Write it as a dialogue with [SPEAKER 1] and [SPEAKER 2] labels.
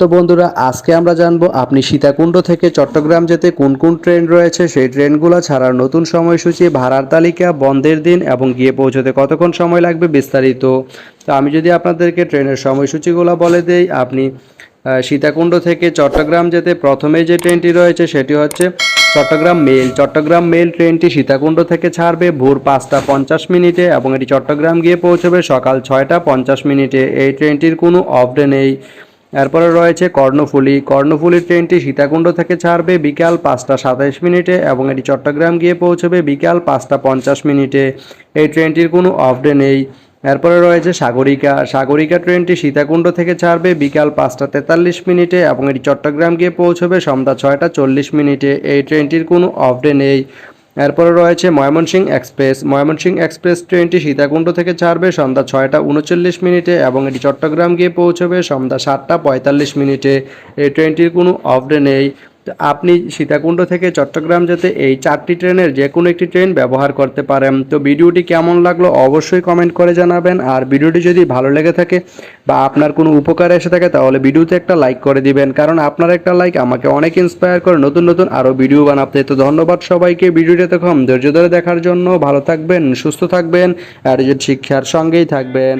[SPEAKER 1] তো বন্ধুরা, আজকে আমরা জানব আপনি সীতাকুণ্ড থেকে চট্টগ্রাম যেতে কোন কোন ট্রেন রয়েছে? সেই ট্রেনগুলো ছাড়ার নতুন সময়সূচি, ভাড়ার তালিকা, বন্ধের দিন এবং গিয়ে পৌঁছতে কতক্ষণ সময় লাগবে বিস্তারিত। তো আমি যদি আপনাদেরকে ট্রেনের সময়সূচিগুলো বলে দেই, আপনি সীতাকুণ্ড থেকে চট্টগ্রাম যেতে প্রথমে যে ট্রেনটি রয়েছে সেটি হচ্ছে চট্টগ্রাম মেল। চট্টগ্রাম মেল ট্রেনটি সীতাকুণ্ড থেকে ছাড়বে ভোর পাঁচটা পঞ্চাশ মিনিটে এবং এটি চট্টগ্রাম গিয়ে পৌঁছবে সকাল ছয়টা পঞ্চাশ মিনিটে। এই ট্রেনটির কোনো অফ ডে নেই। এরপরে রয়েছে কর্ণফুলী। কর্ণফুলী ট্রেনটি সীতাকুণ্ড থেকে ছাড়বে বিকাল পাঁচটা সাতাইশ মিনিটে এবং এটি চট্টগ্রাম গিয়ে পৌঁছবে বিকাল পাঁচটা পঞ্চাশ মিনিটে। এই ট্রেনটির কোনো অফ ডে নেই। এরপরে রয়েছে সাগরিকা। সাগরিকা ট্রেনটি সীতাকুণ্ড থেকে ছাড়বে বিকাল পাঁচটা তেতাল্লিশ মিনিটে এবং এটি চট্টগ্রাম গিয়ে পৌঁছবে সন্ধ্যা ছয়টা চল্লিশ মিনিটে। এই ট্রেনটির কোনো অফ ডে নেই। এরপরে রয়েছে ময়মনসিংহ এক্সপ্রেস। ময়মনসিংহ এক্সপ্রেস ট্রেনটি সীতাকুণ্ড থেকে ছাড়বে সন্ধ্যা ছয়টা উনচল্লিশ মিনিটে এবং এটি চট্টগ্রাম গিয়ে পৌঁছবে সন্ধ্যা সাতটা পঁয়তাল্লিশ মিনিটে। এই ট্রেনটির কোনো অফডে নেই। তো আপনি সীতাকুণ্ড থেকে চট্টগ্রাম যেতে এই চারটি ট্রেনের যে কোনো একটি ট্রেন ব্যবহার করতে পারেন। তো ভিডিওটি কেমন লাগল অবশ্যই কমেন্ট করে জানাবেন। আর ভিডিওটি যদি ভালো লেগে থাকে বা আপনার কোনো উপকার এসে থাকে, তাহলে ভিডিওতে একটা লাইক করে দিবেন। কারণ আপনার একটা লাইক আমাকে অনেক ইন্সপায়ার করে নতুন নতুন আরও ভিডিও বানাতে। তো ধন্যবাদ সবাইকে ভিডিওটি এতক্ষণ ধৈর্য ধরে দেখার জন্য। ভালো থাকবেন, সুস্থ থাকবেন, আর শিক্ষার সঙ্গেই থাকবেন।